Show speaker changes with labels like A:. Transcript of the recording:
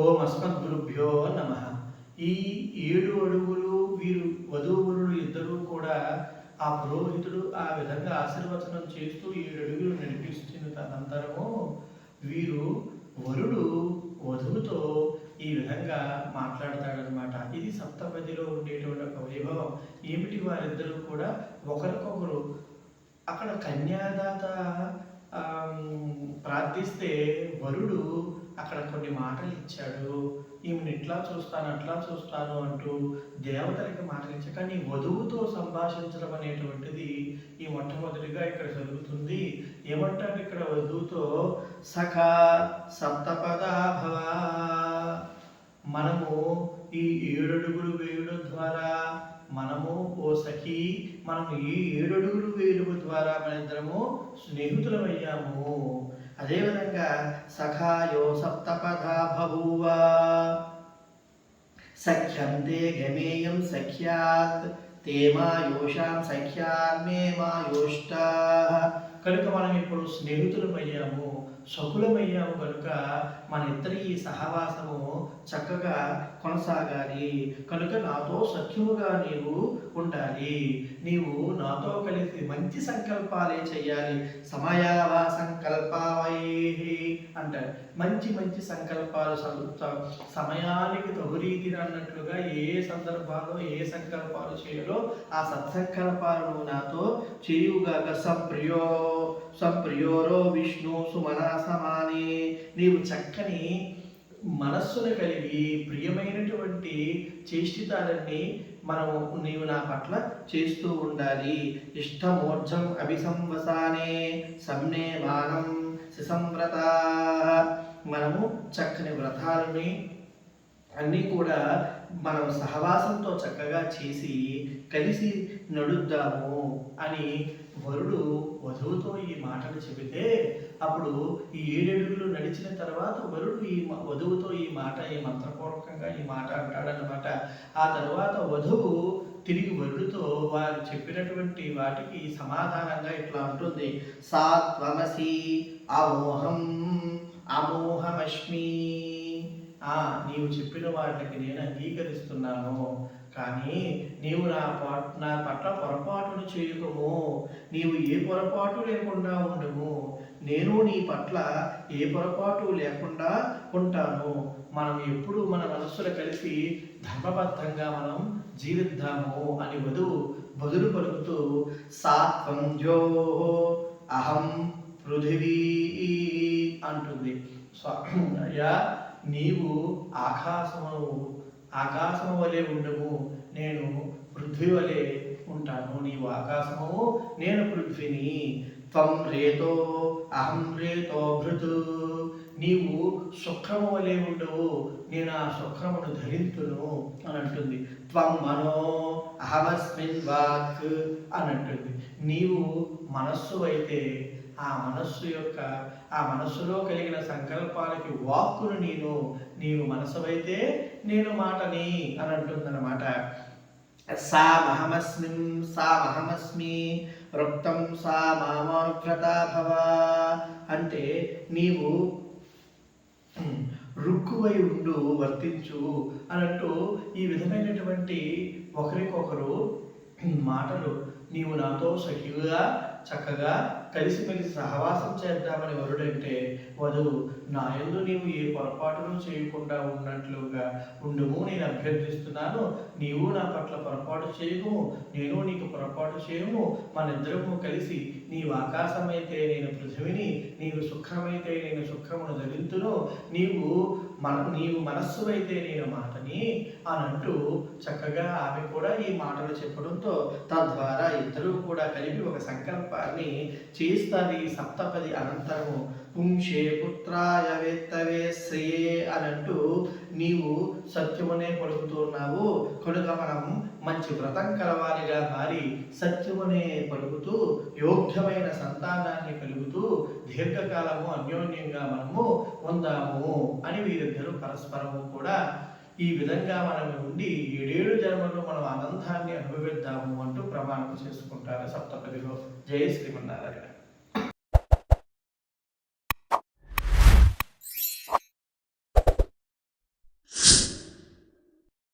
A: ఓం అస్మద్గురుభ్యో నమ. ఈ ఏడు అడుగులు వీరు వధూవరులు ఇద్దరూ కూడా ఆ పురోహితుడు ఆ విధంగా ఆశీర్వచనం చేస్తూ ఏడు అడుగులు నడిపిస్తున్న తనంతరము వీరు వరుడు వధువుతో ఈ విధంగా మాట్లాడతాడనమాట ఇది సప్తపదిలో ఉండేటువంటి ఒక వైభవం. ఏమిటి వారిద్దరూ కూడా ఒకరికొకరు అక్కడ కన్యాదాత ప్రార్థిస్తే వరుడు అక్కడ కొన్ని మాటలు ఇచ్చాడు. ఈమెను ఇట్లా చూస్తాను అట్లా చూస్తాను అంటూ దేవతలకి మాటలు ఇచ్చా కానీ వధువుతో సంభాషించడం అనేటువంటిది ఈ మొట్టమొదటిగా ఇక్కడ జరుగుతుంది. ఏమంటాడు ఇక్కడ వధువుతో? సఖ సప్తపదాభవ మనము ఈ ఏడడుగులు వేయడం ద్వారా మనము ఓ సఖి మనము ఈ ఏడడుగులు వేయడం ద్వారా మన ఇద్దరము స్నేహితులమయ్యాము. అదేవిధంగా సఖాయో సప్తపథా బభూవ సఖ్యంతే గమేయం సఖ్యాత్ తే మాయోషాం సఖ్యాన్మే మాయోష్టా కనుక మనం ఇప్పుడు స్నేహితులమయ్యాము సకులమయ్యాము కనుక మన ఇద్దరి ఈ సహవాసము చక్కగా కొనసాగాలి. కనుక నాతో సఖ్యముగా నీవు ఉండాలి. నీవు నాతో కలిసి మంచి సంకల్పాలే చేయాలి సమయావా సంకల్పావై అంటారు మంచి మంచి సంకల్పాలు సమయానికి తగురీతిని అన్నట్లుగా ఏ సందర్భాల్లో ఏ సంకల్పాలు చేయాలో ఆ సత్సంకల్పాలను నాతో చేయుగాక. సంప్రియో సంప్రియోరో విష్ణు సుమన సమాని. నీవు చక్కని మనస్సును కలిగి ప్రియమైనటువంటి చేష్టితాలన్నీ మనము నీవు నా పట్ల చేస్తూ ఉండాలి. ఇష్టమోర్జం అభిసంవసానే సమ్నే బాణం సుసంవ్రత. మనము చక్కని వ్రతాలని అన్నీ కూడా మనం సహవాసంతో చక్కగా చేసి కలిసి నడుద్దాము అని వరుడు వధువుతో ఈ మాటలు చెబితే అప్పుడు ఈ ఏడడుగులు నడిచిన తర్వాత వరుడు ఈ మ- వధువుతో ఈ మాట ఈ మంత్రపూర్వకంగా ఈ మాట అంటాడనమాట ఆ తర్వాత వధువు తిరిగి వరుడితో వారు చెప్పినటువంటి వాటికి సమాధానంగా ఇట్లా ఉంటుంది సాత్వమసి అమోహం అమోహమస్మి ఆ నీవు చెప్పిన వాటికి నేను అంగీకరిస్తున్నాను. కానీ నీవు నా పాట్ నా పట్ల పొరపాటును చేయకము నీవు ఏ పొరపాటు లేకుండా ఉండము. నేను నీ పట్ల ఏ పొరపాటు లేకుండా ఉంటాను. మనం ఎప్పుడు మన మనస్సులు కలిసి ధర్మబద్ధంగా మనం జీవిద్దాము అని వధువు బదులు పలుకుతూ సాత్వంజో అహం పృథివీ అంటుంది. అయ్యా నీవు ఆకాశము ఆకాశము వలె ఉండము. నేను పృథ్వీ వలె ఉంటాను. నీవు ఆకాశము నేను పృథ్వీని. త్వం రేతో అహం రేతో భృతు. నీవు శుక్రము వలె ఉండవు నేను ఆ శుక్రమును ధరింతును అని అంటుంది. త్వం మనో అహమస్మిన్ వాక్ అని అంటుంది. నీవు మనస్సు అయితే ఆ మనస్సు యొక్క ఆ మనస్సులో కలిగిన సంకల్పాలకి వాక్కును నేను నీవు మనసువైతే నేను మాటని అని అంటుందన్నమాట. సా మహమస్మి సా మహమస్మి రుక్తం సా మామానుభ్రత భవ అంటే నీవు రుక్కువై ఉండు వర్తించు అన్నట్టు ఈ విధమైనటువంటి ఒకరికొకరు మాటలు నీవు నాతో సఖిగా చక్కగా కలిసిమెలిసి సహవాసం చేద్దామని వరుడంటే వధువు నా ఎందు నీవు ఏ పొరపాటును చేయకుండా ఉన్నట్లుగా ఉండుము. నేను అభ్యర్థిస్తున్నాను నీవు నా పట్ల పొరపాటు చేయము. నేను నీకు పొరపాటు చేయము. మనిద్దరము కలిసి నీవు ఆకాశమైతే నేను పృథివిని నీవు సుఖమైతే నేను సుఖమును ధరింతును. నీవు మన నీవు మనస్సు అయితే నేను మాటని అని అంటూ చక్కగా ఆమె కూడా ఈ మాటలు చెప్పడంతో తద్వారా ఇద్దరూ కూడా కలిపి ఒక సంకల్పాన్ని చేస్తారు ఈ సప్తపది అనంతరము. పుంషే పుత్రాయ వేత్తవే శ్రేయే అని అంటూ నీవు సత్యమునే పలుకుతున్నావు కనుక మనం మంచి వ్రతం కలవాలిగా మారి సత్యమునే పలుకుతూ యోగ్యమైన సంతానాన్ని కలుగుతూ దీర్ఘకాలము అన్యోన్యంగా మనము ఉందాము అని వీరిద్దరూ పరస్పరము కూడా ఈ విధంగా మనం ఉండి ఏడేడు జన్మల్లో మనం ఆనందాన్ని అనుభవిద్దాము అంటూ ప్రమాణం చేసుకుంటారు సప్తపదిలో. జయ శ్రీమన్నారాయణ.